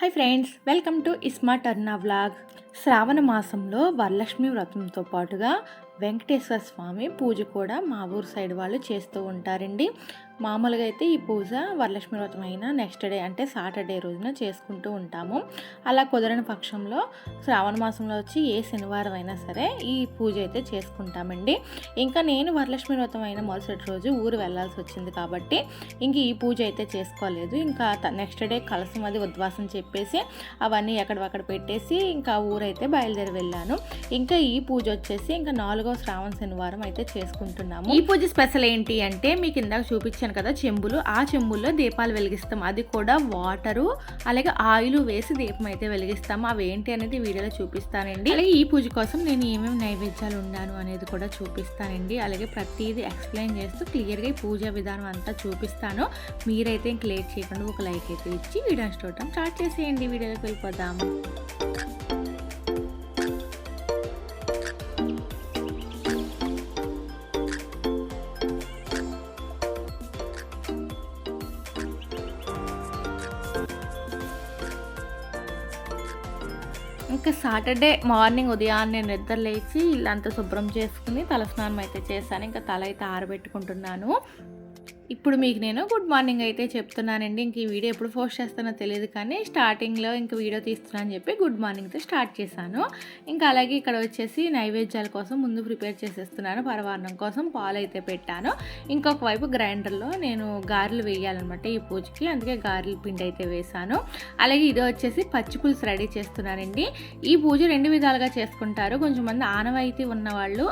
Hi friends welcome to ఇస్మా టర్నా vlog శ్రావణ మాసంలో వరలక్ష్మి వ్రతంతో పాటుగా వెంకటేశ్వర స్వామి పూజ కూడా మా ఊరు సైడ్ వాళ్ళు చేస్తూ ఉంటారండి. మామూలుగా అయితే ఈ పూజ వరలక్ష్మి వ్రతం అయినా నెక్స్ట్ డే అంటే సాటర్డే రోజున చేసుకుంటూ ఉంటాము. అలా కుదరని పక్షంలో శ్రావణ మాసంలో వచ్చి ఏ శనివారం అయినా సరే ఈ పూజ అయితే చేసుకుంటామండి. ఇంకా నేను వరలక్ష్మి వ్రతం అయిన మరుసటి రోజు ఊరు వెళ్ళాల్సి వచ్చింది కాబట్టి ఇంక ఈ పూజ అయితే చేసుకోలేదు. ఇంకా నెక్స్ట్ డే కలసం అది ఉద్వాసం చెప్పేసి అవన్నీ ఎక్కడక్కడ పెట్టేసి ఇంకా ఊరైతే బయలుదేరి వెళ్ళాను. ఇంకా ఈ పూజ వచ్చేసి ఇంకా నాలుగో శ్రావణ శనివారం అయితే చేసుకుంటున్నాము. ఈ పూజ స్పెషల్ ఏంటి అంటే మీకు ఇందాక చూపించిన కదా చెంబులు ఆ చెంబుల్లో దీపాలు వెలిగిస్తాం. అది కూడా వాటరు అలాగే ఆయిల్ వేసి దీపం అయితే వెలిగిస్తాము అవి ఏంటి అనేది వీడియోలో చూపిస్తానండి. అలాగే ఈ పూజ కోసం నేను ఏమేమి నైవేద్యాలు ఉన్నాను అనేది కూడా చూపిస్తానండి. అలాగే ప్రతిదీ ఎక్స్ప్లెయిన్ చేస్తూ క్లియర్గా ఈ పూజా విధానం అంతా చూపిస్తాను. మీరైతే ఇంక లేట్ చేయకుండా ఒక లైక్ అయితే ఇచ్చి వీడియోని చూడటం స్టార్ట్ చేసేయండి. వీడియోలోకి వెళ్ళిపోదాము ఇంకా సాటర్డే మార్నింగ్ ఉదయాన్నే నిద్ర లేచి ఇల్లంతా శుభ్రం చేసుకుని తలస్నానం అయితే చేశాను. ఇంకా తల అయితే ఆరబెట్టుకుంటున్నాను. ఇప్పుడు మీకు నేను గుడ్ మార్నింగ్ అయితే చెప్తున్నానండి. ఇంక ఈ వీడియో ఎప్పుడు పోస్ట్ చేస్తానో తెలియదు కానీ స్టార్టింగ్లో ఇంక వీడియో తీస్తున్నాను అని చెప్పి గుడ్ మార్నింగ్తో స్టార్ట్ చేశాను. ఇంకా అలాగే ఇక్కడ వచ్చేసి నైవేద్యాల కోసం ముందు ప్రిపేర్ చేసేస్తున్నాను. పరవాన్నం కోసం పాలు అయితే పెట్టాను. ఇంకొక వైపు గ్రైండర్లో నేను గారెలు వేయాలన్నమాట ఈ పూజకి. అందుకే గారెల పిండి అయితే వేశాను. అలాగే ఇది వచ్చేసి పచ్చి పులుసు రెడీ చేస్తున్నానండి. ఈ పూజ రెండు విధాలుగా చేసుకుంటారు. కొంచెం మంది ఆనవాయితీ ఉన్నవాళ్ళు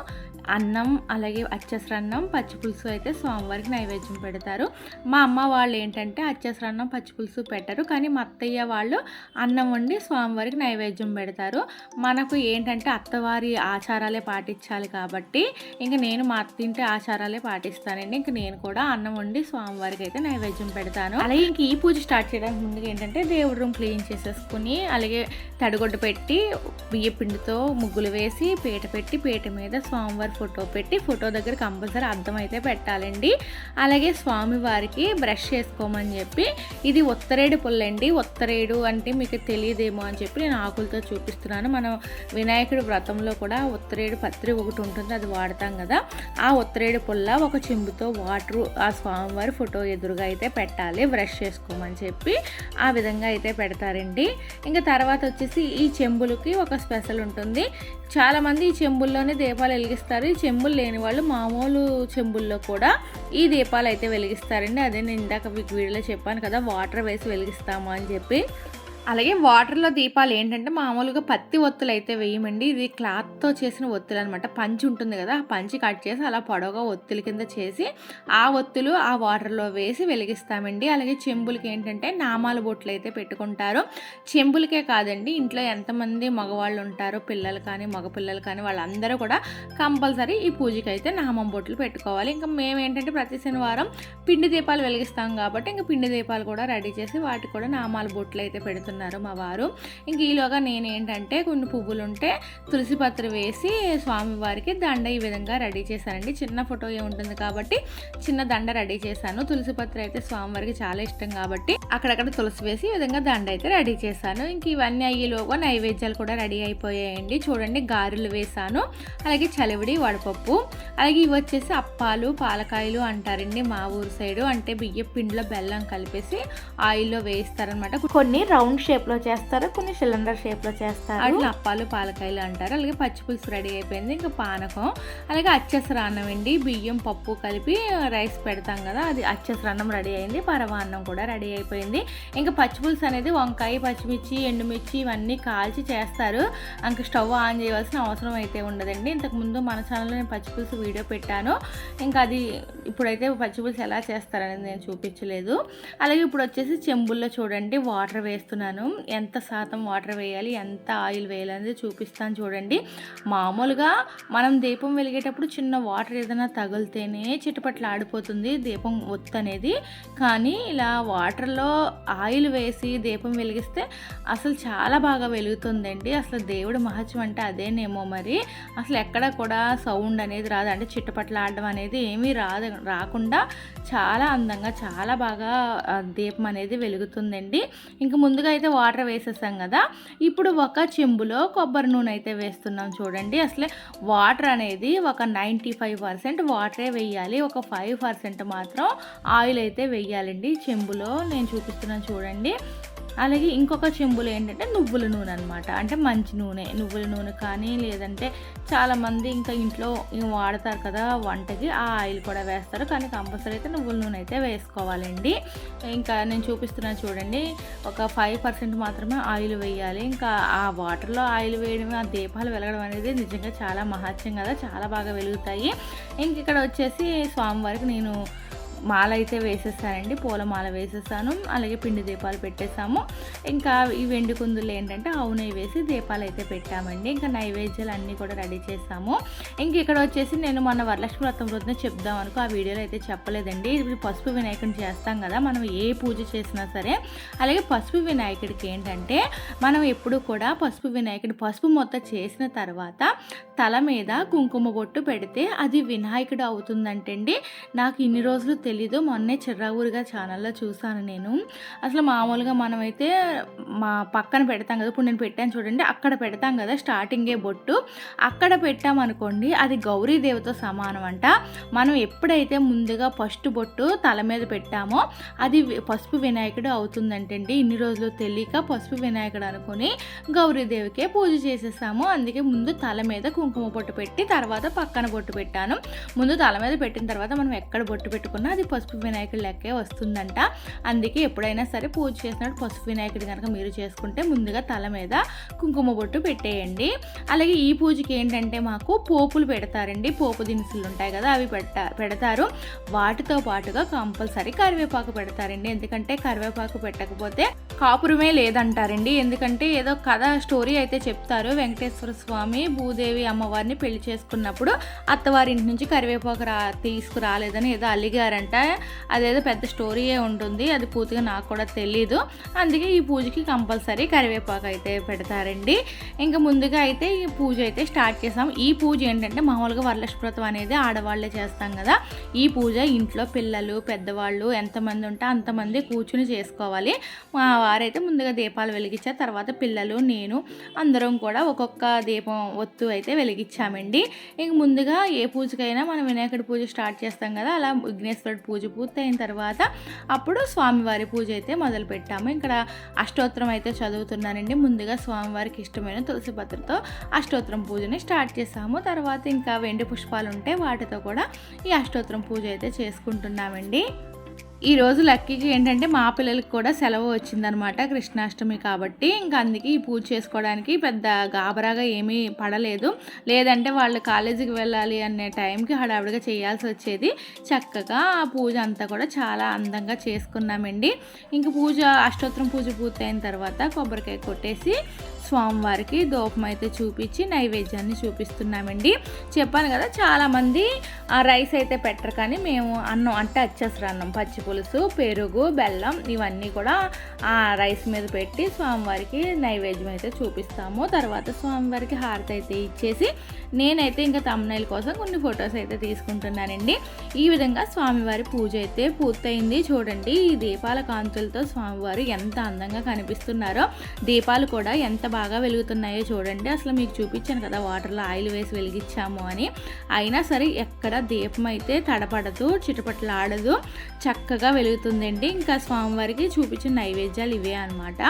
అన్నం అలాగే అచ్చసరన్నం పచ్చి పులుసు అయితే స్వామివారికి నైవేద్యం పెడతారు. మా అమ్మ వాళ్ళు ఏంటంటే అచ్చసరన్నం పచ్చి పులుసు పెట్టరు. కానీ మా అత్తయ్య వాళ్ళు అన్నం వండి స్వామివారికి నైవేద్యం పెడతారు. మనకు ఏంటంటే అత్తవారి ఆచారాలే పాటించాలి కాబట్టి ఇంక నేను మా అత్తింటి ఆచారాలే పాటిస్తానండి. ఇంక నేను కూడా అన్నం వండి స్వామివారికి అయితే నైవేద్యం పెడతాను. అలాగే ఇంక ఈ పూజ స్టార్ట్ చేయడానికి ముందుగా ఏంటంటే దేవుడి రూమ్ క్లీన్ చేసేసుకుని అలాగే తడిగొడ్డు పెట్టి బియ్య పిండితో ముగ్గులు వేసి పీట పెట్టి పీట మీద స్వామివారి ఫోటో పెట్టి ఫోటో దగ్గర కంపల్సరీ అర్థం అయితే పెట్టాలండి. అలాగే స్వామివారికి బ్రష్ చేసుకోమని చెప్పి ఇది ఉత్తరేడు పుల్లండి. ఉత్తరేడు అంటే మీకు తెలియదేమో అని చెప్పి నేను ఆకులతో చూపిస్తున్నాను. మనం వినాయకుడి వ్రతంలో కూడా ఉత్తరేడు పత్రి ఒకటి ఉంటుంది అది వాడతాం కదా. ఆ ఉత్తరేడు పుల్ల ఒక చెంబుతో వాటర్ ఆ స్వామివారి ఫోటో ఎదురుగా అయితే పెట్టాలి బ్రష్ చేసుకోమని చెప్పి ఆ విధంగా అయితే పెడతారండి. ఇంకా తర్వాత వచ్చేసి ఈ చెంబులకి ఒక స్పెషల్ ఉంటుంది. చాలామంది ఈ చెంబుల్లోనే దీపాలు వెలిగిస్తారు. మరి చెంబులు లేని వాళ్ళు మామూలు చెంబుల్లో కూడా ఈ దీపాలు అయితే వెలిగిస్తారండి. అదే నేను ఇందాక మీకు వీడియోలో చెప్పాను కదా వాటర్ వేసి వెలిగిస్తాము అని చెప్పి. అలాగే వాటర్లో దీపాలు ఏంటంటే మామూలుగా పత్తి ఒత్తులు అయితే వేయమండి. ఇది క్లాత్తో చేసిన ఒత్తులు అనమాట పంచి ఉంటుంది కదా ఆ పంచి కట్ చేసి అలా పొడవుగా ఒత్తుల కింద చేసి ఆ ఒత్తులు ఆ వాటర్లో వేసి వెలిగిస్తామండి. అలాగే చెంబులకి ఏంటంటే నామాల బొట్లు అయితే పెట్టుకుంటారు. చెంబులకే కాదండి ఇంట్లో ఎంతమంది మగవాళ్ళు ఉంటారో పిల్లలు కానీ మగపిల్లలు కానీ వాళ్ళందరూ కూడా కంపల్సరీ ఈ పూజకి అయితే నామం బొట్లు పెట్టుకోవాలి. ఇంకా మేము ఏంటంటే ప్రతి శనివారం పిండి దీపాలు వెలిగిస్తాం కాబట్టి ఇంకా పిండి దీపాలు కూడా రెడీ చేసి వాటికి కూడా నామాల బొట్లు అయితే పెడుతున్నాం. చేస్తున్నారు మా వారు. ఇంక ఈలోగా నేను ఏంటంటే కొన్ని పువ్వులు ఉంటే తులసి పత్ర వేసి స్వామివారికి దండ ఈ విధంగా రెడీ చేశానండి. చిన్న ఫోటో ఉంటుంది కాబట్టి చిన్న దండ రెడీ చేశాను. తులసి పత్ర అయితే స్వామివారికి చాలా ఇష్టం కాబట్టి అక్కడక్కడ తులసి వేసి ఈ విధంగా దండ అయితే రెడీ చేశాను. ఇంక ఇవన్నీ అయ్యేలోగా నైవేద్యాలు కూడా రెడీ అయిపోయాయండి. చూడండి గారెలు వేశాను. అలాగే చలివిడి వడపప్పు. అలాగే ఇవి వచ్చేసి అప్పాలు పాలకాయలు అంటారండి మా ఊరు సైడు. అంటే బియ్య పిండిలో బెల్లం కలిపేసి ఆయిల్లో వేస్తారనమాట కొన్ని రౌండ్ షేప్లో చేస్తారు కొన్ని సిలిండర్ షేప్లో చేస్తారు. అట్లా అప్పాలు పాలకాయలు అంటారు. అలాగే పచ్చిపులుసు రెడీ అయిపోయింది. ఇంకా పానకం అలాగే అచ్చసర అన్నం అండి. బియ్యం పప్పు కలిపి రైస్ పెడతాం కదా అది అచ్చసర అన్నం రెడీ అయింది. పరవాన్నం కూడా రెడీ అయిపోయింది. ఇంకా పచ్చి పులుసు అనేది వంకాయ పచ్చిమిర్చి ఎండుమిర్చి ఇవన్నీ కాల్చి చేస్తారు. ఇంకా స్టవ్ ఆన్ చేయవలసిన అవసరం అయితే ఉండదండి. ఇంతకుముందు మన ఛానల్లో నేను పచ్చిపులుసు వీడియో పెట్టాను. ఇంకా అది ఇప్పుడైతే పచ్చిపులుసు ఎలా చేస్తారనేది నేను చూపించలేదు. అలాగే ఇప్పుడు వచ్చేసి చెంబుల్లో చూడండి వాటర్ వేస్తున్నారు. వేస్తున్నాను ఎంత శాతం వాటర్ వేయాలి ఎంత ఆయిల్ వేయాలి అనేది చూపిస్తాను చూడండి. మామూలుగా మనం దీపం వెలిగేటప్పుడు చిన్న వాటర్ ఏదైనా తగిలితేనే చిటపట్ల ఆడిపోతుంది దీపం ఒత్తు అనేది. కానీ ఇలా వాటర్లో ఆయిల్ వేసి దీపం వెలిగిస్తే అసలు చాలా బాగా వెలుగుతుందండి. అసలు దేవుడు మహత్యం అంటే అదేనేమో మరి. అసలు ఎక్కడ కూడా సౌండ్ అనేది రాదు. అంటే చిట్టపట్ల ఆడడం అనేది ఏమీ రాదు రాకుండా చాలా అందంగా చాలా బాగా దీపం అనేది వెలుగుతుందండి. ఇంక ముందుగా అయితే వాటర్ వేసేసాం కదా ఇప్పుడు ఒక చెంబులో కొబ్బరి నూనె అయితే వేస్తున్నాం చూడండి. అసలే వాటర్ అనేది ఒక నైంటీ ఫైవ్ పర్సెంట్ వాటరే వేయాలి. ఒక ఫైవ్ పర్సెంట్ మాత్రం ఆయిల్ అయితే వేయాలండి. చెంబులో నేను చూపిస్తున్నాను చూడండి. అలాగే ఇంకొక చెంబులు ఏంటంటే నువ్వుల నూనె అనమాట అంటే మంచి నూనె నువ్వుల నూనె కానీ లేదంటే చాలామంది ఇంకా ఇంట్లో వాడతారు కదా వంటకి ఆ ఆయిల్ కూడా వేస్తారు. కానీ కంపల్సరీ అయితే నువ్వుల నూనె అయితే వేసుకోవాలండి. ఇంకా నేను చూపిస్తున్నాను చూడండి ఒక ఫైవ్ పర్సెంట్ మాత్రమే ఆయిల్ వేయాలి. ఇంకా ఆ వాటర్లో ఆయిల్ వేయడం ఆ దీపాలు వెలగడం అనేది నిజంగా చాలా మహత్యం కదా చాలా బాగా వెలుగుతాయి. ఇంక ఇక్కడ వచ్చేసి స్వామివారికి నేను మాల అయితే వేసేసానండి పూలమాల వేసేస్తాను వేసేసాను అలాగే పిండి దీపాలు పెట్టేసాము ఇంకా ఈ వెండి కుందులు ఏంటంటే ఆవు వేసి దీపాలు అయితే పెట్టామండి. ఇంకా నైవేద్యాలు అన్నీ కూడా రెడీ చేసాము ఇంక ఇక్కడ వచ్చేసి నేను మన వరలక్ష్మి వ్రతం రోజున చెప్దాం అనుకో ఆ వీడియోలో అయితే చెప్పలేదండి. ఇది పసుపు వినాయకుడిని చేస్తాం కదా మనం ఏ పూజ చేసినా సరే. అలాగే పసుపు వినాయకుడికి ఏంటంటే మనం ఎప్పుడు కూడా పసుపు వినాయకుడి పసుపు మొత్తం చేసిన తర్వాత తల మీద కుంకుమ బొట్టు పెడితే అది వినాయకుడు అవుతుందంటండి. నాకు ఇన్ని రోజులు తెలీదు మొన్నే చిర్రావురుగా ఛానల్లో చూసాను నేను. అసలు మామూలుగా మనమైతే మా పక్కన పెడతాం కదా ఇప్పుడు నేను పెట్టాను చూడండి అక్కడ పెడతాం కదా స్టార్టింగే బొట్టు. అక్కడ పెట్టామనుకోండి అది గౌరీదేవితో సమానం అంట మనం ఎప్పుడైతే ముందుగా ఫస్ట్ బొట్టు తల మీద పెట్టామో అది పసుపు వినాయకుడు అవుతుందంటండి. ఇన్ని రోజులు తెలియక పసుపు వినాయకుడు అనుకుని గౌరీదేవికే పూజ చేసేసాము. అందుకే ముందు తల మీద కుంకుమ బొట్టు పెట్టి తర్వాత పక్కన బొట్టు పెట్టాను. ముందు తల మీద పెట్టిన తర్వాత మనం ఎక్కడ బొట్టు పెట్టుకున్నా అది పసుపు వినాయకుడి లెక్కే వస్తుందంట. అందుకే ఎప్పుడైనా సరే పూజ చేసినప్పుడు పసుపు వినాయకుడి కనుక మీరు చేసుకుంటే ముందుగా తల మీద కుంకుమ బొట్టు పెట్టేయండి. అలాగే ఈ పూజకి ఏంటంటే మాకు పోపులు పెడతారండి. పోపు దినుసులు ఉంటాయి కదా అవి పెట్ట పెడతారు. వాటితో పాటుగా కంపల్సరీ కరివేపాకు పెడతారండి. ఎందుకంటే కరివేపాకు పెట్టకపోతే కాపురమే లేదంటారండి. ఎందుకంటే ఏదో కథ స్టోరీ అయితే చెప్తారు. వెంకటేశ్వర స్వామి భూదేవి అమ్మవారిని పెళ్ళి చేసుకున్నప్పుడు అత్తవారింటి నుంచి కరివేపాకు రా తీసుకురాలేదని ఏదో అలిగారంట. అదేదో పెద్ద స్టోరీయే ఉంటుంది అది పూర్తిగా నాకు కూడా తెలీదు. అందుకే ఈ పూజకి కంపల్సరీ కరివేపాకు అయితే పెడతారండి. ఇంకా ముందుగా అయితే ఈ పూజ అయితే స్టార్ట్ చేసాం. ఈ పూజ ఏంటంటే మామూలుగా వరలక్ష్మృతం అనేది ఆడవాళ్ళే చేస్తాం కదా. ఈ పూజ ఇంట్లో పిల్లలు పెద్దవాళ్ళు ఎంతమంది ఉంటే అంతమంది కూర్చుని చేసుకోవాలి. మా వారైతే ముందుగా దీపాలు వెలిగించారు తర్వాత పిల్లలు నేను అందరం కూడా ఒక్కొక్క దీపం ఒత్తు అయితే వెలిగించామండి. ఇంక ముందుగా ఏ పూజకైనా మనం వినాయకుడి పూజ స్టార్ట్ చేస్తాం కదా అలా విఘ్నేశ్వరుడు పూజ పూర్తయిన తర్వాత అప్పుడు స్వామివారి పూజ అయితే మొదలు పెట్టాము ఇక్కడ అష్టోత్తరం అయితే చదువుతున్నానండి. ముందుగా స్వామివారికి ఇష్టమైన తులసి పత్రతో అష్టోత్తరం పూజని స్టార్ట్ చేసాము. తర్వాత ఇంకా వెండి పుష్పాలు ఉంటే వాటితో కూడా ఈ అష్టోత్తరం పూజ అయితే చేసుకుంటున్నామండి. ఈ రోజు లక్కీకి ఏంటంటే మా పిల్లలకి కూడా సెలవు వచ్చిందనమాట కృష్ణాష్టమి కాబట్టి. ఇంకా అందుకే ఈ పూజ చేసుకోవడానికి పెద్ద గాబరాగా ఏమీ పడలేదు. లేదంటే వాళ్ళు కాలేజీకి వెళ్ళాలి అనే టైంకి హడావిడిగా చేయాల్సి వచ్చేది. చక్కగా ఆ పూజ అంతా కూడా చాలా అందంగా చేసుకున్నామండి. ఇంక పూజ అష్టోత్తరం పూజ పూర్తయిన తర్వాత కొబ్బరికాయ కొట్టేసి స్వామివారికి దూపం అయితే చూపించి నైవేద్యాన్ని చూపిస్తున్నామండి. చెప్పాను కదా చాలామంది రైస్ అయితే పెట్టరు కానీ మేము అన్నం అంటే అచ్చేసరు అన్నం పచ్చి పులుసు పెరుగు బెల్లం ఇవన్నీ కూడా ఆ రైస్ మీద పెట్టి స్వామివారికి నైవేద్యం అయితే చూపిస్తాము. తర్వాత స్వామివారికి హారతి అయితే ఇచ్చేసి నేనైతే ఇంకా తమ్నైల్ కోసం కొన్ని ఫొటోస్ అయితే తీసుకుంటున్నానండి. ఈ విధంగా స్వామివారి పూజ అయితే పూర్తయింది. చూడండి ఈ దీపాల కాంతులతో స్వామివారు ఎంత అందంగా కనిపిస్తున్నారో దీపాలు కూడా ఎంత బాగా వెలుగుతున్నాయో చూడండి. అసలు మీకు చూపించాను కదా వాటర్లో ఆయిల్ వేసి వెలిగించాము అని. అయినా సరే ఎక్కడ దీపం అయితే తడపడదు చిటపట్లాడదు. చక్కగా వెలుగుతుందండి. ఇంకా స్వామివారికి చూపించిన నైవేద్యాలు ఇవే అనమాట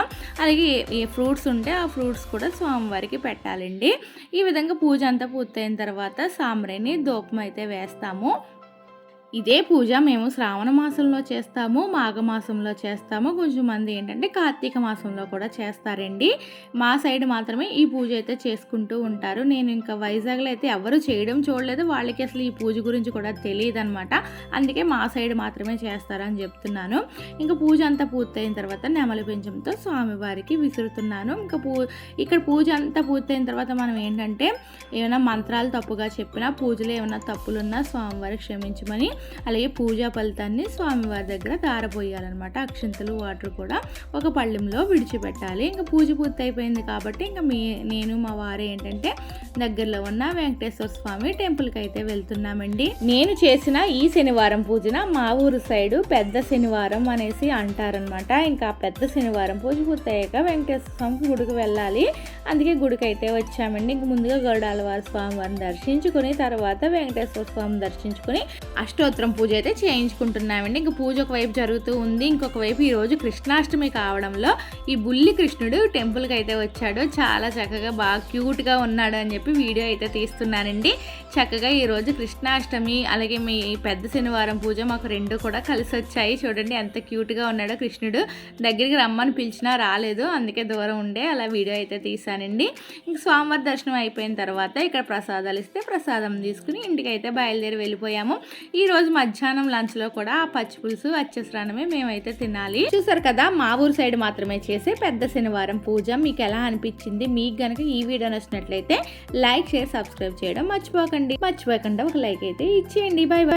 అలాగే ఏ ఫ్రూట్స్ ఉంటే ఆ ఫ్రూట్స్ కూడా స్వామివారికి పెట్టాలండి. ఈ విధంగా పూజ అంతా పూర్తయిన తర్వాత సాంబ్రేని దూపం అయితే వేస్తాము. ఇదే పూజ మేము శ్రావణ మాసంలో చేస్తాము మాఘమాసంలో చేస్తాము. కొంచెం మంది ఏంటంటే కార్తీక మాసంలో కూడా చేస్తారండి. మా సైడ్ మాత్రమే ఈ పూజ అయితే చేసుకుంటూ ఉంటారు. నేను ఇంకా వైజాగ్లో అయితే ఎవరు చేయడం చూడలేదు. వాళ్ళకి అసలు ఈ పూజ గురించి కూడా తెలియదు అనమాట అందుకే మా సైడ్ మాత్రమే చేస్తారని చెప్తున్నాను. ఇంకా పూజ అంతా పూర్తయిన తర్వాత నెమలి పెంచంతో స్వామివారికి విసురుతున్నాను. ఇంకా పూ ఇక్కడ పూజ అంతా పూర్తయిన తర్వాత మనం ఏంటంటే ఏమైనా మంత్రాలు తప్పుగా చెప్పినా పూజలో ఏమైనా తప్పులున్నా స్వామివారికి క్షమించమని అలాగే పూజా ఫలితాన్ని స్వామివారి దగ్గర దారపోయాలన్నమాట అక్షింతలు వాటర్ కూడా ఒక పళ్ళెంలో విడిచిపెట్టాలి. ఇంకా పూజ పూర్తి అయిపోయింది కాబట్టి ఇంకా మీ నేను మా వారు ఏంటంటే దగ్గరలో ఉన్న వెంకటేశ్వర స్వామి టెంపుల్కి అయితే వెళ్తున్నామండి. నేను చేసిన ఈ శనివారం పూజన మా ఊరు సైడు పెద్ద శనివారం అనేసి అంటారనమాట ఇంకా పెద్ద శనివారం పూజ పూర్తయ్యాక వెంకటేశ్వర స్వామి గుడికి వెళ్ళాలి. అందుకే గుడికి అయితే వచ్చామండి. ఇంక ముందుగా గరుడాలవారి స్వామి వారిని దర్శించుకుని తర్వాత వెంకటేశ్వర స్వామి దర్శించుకుని అష్టోత్తరం పూజ అయితే చేయించుకుంటున్నామండి. ఇంక పూజ ఒకవైపు జరుగుతూ ఉంది. ఇంకొక వైపు ఈరోజు కృష్ణాష్టమి కావడంలో ఈ బుల్లి కృష్ణుడు టెంపుల్కి అయితే వచ్చాడు. చాలా చక్కగా బాగా క్యూట్గా ఉన్నాడు అని చెప్పి వీడియో అయితే తీస్తున్నానండి. చక్కగా ఈరోజు కృష్ణాష్టమి అలాగే మీ పెద్ద శనివారం పూజ మాకు రెండు కూడా కలిసి వచ్చాయి. చూడండి ఎంత క్యూట్గా ఉన్నాడో కృష్ణుడు. దగ్గరికి రమ్మని పిలిచినా రాలేదు. అందుకే దూరం ఉండే అలా వీడియో అయితే తీసానండి ఇంక స్వామివారి దర్శనం అయిపోయిన తర్వాత ఇక్కడ ప్రసాదాలు ఇస్తే ప్రసాదం తీసుకుని ఇంటికి అయితే బయలుదేరి వెళ్ళిపోయాము. ఈ రోజు మధ్యాహ్నం లంచ్లో కూడా ఆ పచ్చి పులుసు వచ్చేసరానమే మేమైతే తినాలి. చూసారు కదా మా ఊరు సైడ్ మాత్రమే చేసే పెద్ద శనివారం పూజ. మీకు ఎలా అనిపించింది? మీకు గనక ఈ వీడియో నచ్చినట్లయితే లైక్ షేర్ సబ్స్క్రైబ్ చేయడం మర్చిపోకండి. మర్చిపోకుండా ఒక లైక్ అయితే ఇచ్చేయండి. Bye bye